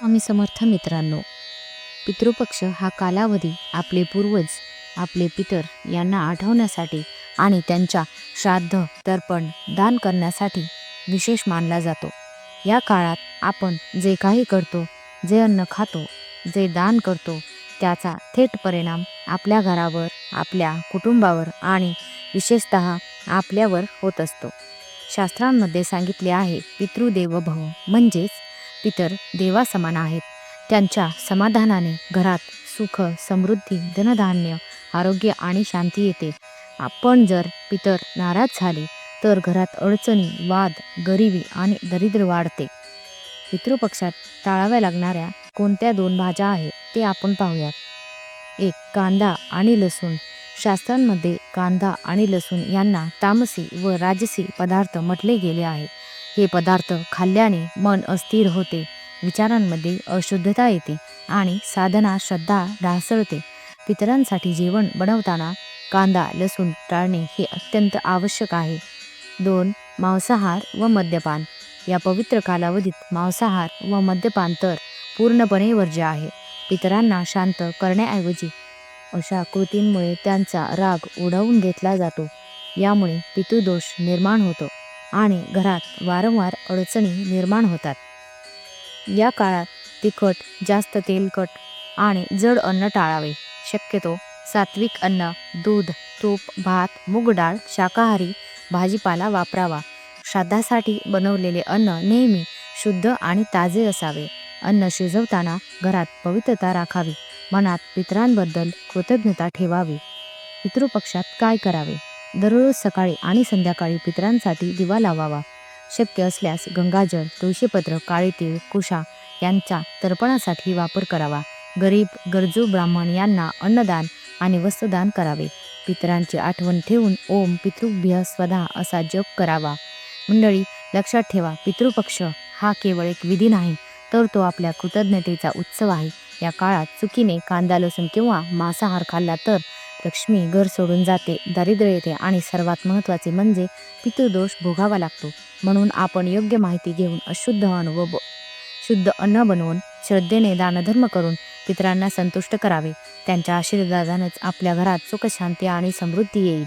आम्ही समर्थ मित्रांनो. पितृपक्ष हा कालावधी आपले पूर्वज आपले पितर यांना आठवण्यासाठी आणि त्यांच्या श्राद्ध तर्पण दान करण्यासाठी विशेष मानला जातो. या काळात आपण जे काही करतो जे अन्न खातो जे दान करतो त्याचा थेट परिणाम आपल्या घरावर आपल्या कुटुंबावर आणि विशेषत आपल्यावर होत असतो. शास्त्रांमध्ये सांगितले आहे पितृदेव भव म्हणजेच पितर देवासमान आहेत. त्यांच्या समाधानाने घरात सुख समृद्धी धनधान्य आरोग्य आणि शांती येते. आपण जर पितर नाराज झाले तर घरात अडचणी वाद गरिबी आणि दरिद्र वाढते. पितृपक्षात टाळाव्या लागणाऱ्या कोणत्या दोन भाज्या आहेत ते आपण पाहूयात. एक कांदा आणि लसूण. शास्त्रांमध्ये कांदा आणि लसूण यांना तामसी व राजसी पदार्थ म्हटले गेले आहे. हे पदार्थ खाल्ल्याने मन अस्थिर होते विचारांमध्ये अशुद्धता येते आणि साधना श्रद्धा ढासळते. पितरांसाठी जेवण बनवताना कांदा लसूण टाळणे हे अत्यंत आवश्यक आहे. दोन मांसाहार व मद्यपान. या पवित्र कालावधीत मांसाहार व मद्यपान तर पूर्णपणे वर्ज्य आहे. पितरांना शांत करण्याऐवजी अशा कृतींमुळे त्यांचा राग उडवून घेतला जातो. यामुळे पितृदोष निर्माण होतो. आणि घरात वारंवार अडचणी निर्माण होतात. या काळात तिखट जास्त तेलकट आणि जड अन्न टाळावे. शक्यतो सात्विक अन्न दूध तूप भात मूग डाळ शाकाहारी भाजीपाला वापरावा. श्राद्धासाठी बनवलेले अन्न नेहमी शुद्ध आणि ताजे असावे. अन्न शिजवताना घरात पवित्रता राखावी. मनात पितरांबद्दल कृतज्ञता ठेवावी. पितृपक्षात काय करावे? दररोज सकाळी आणि संध्याकाळी पितरांसाठी दिवा लावावा. शक्य असल्यास गंगाजल तुळशीपत्र काळे तीळ कुशा यांचा तर्पणासाठी वापर करावा. गरीब गरजू ब्राह्मण यांना अन्नदान आणि वस्त्रदान करावे. पितरांची आठवण ठेवून ओम पितृभ्य स्वधा असा जप करावा. मंडळी लक्षात ठेवा पितृपक्ष हा केवळ एक विधी नाही तर तो आपल्या कृतज्ञतेचा उत्सव आहे. या काळात चुकीने कांदा लसूण किंवा मांसाहार खाल्ला तर लक्ष्मी घर सोडून जाते दारिद्र्य येते आणि सर्वात महत्त्वाचे म्हणजे पितृदोष भोगावा लागतो. म्हणून आपण योग्य माहिती घेऊन अशुद्ध अन्न व शुद्ध अन्न बनवून श्रद्धेने दानधर्म करून पितरांना संतुष्ट करावे. त्यांच्या आशीर्वादानेच आपल्या घरात सुख शांती आणि समृद्धी येईल.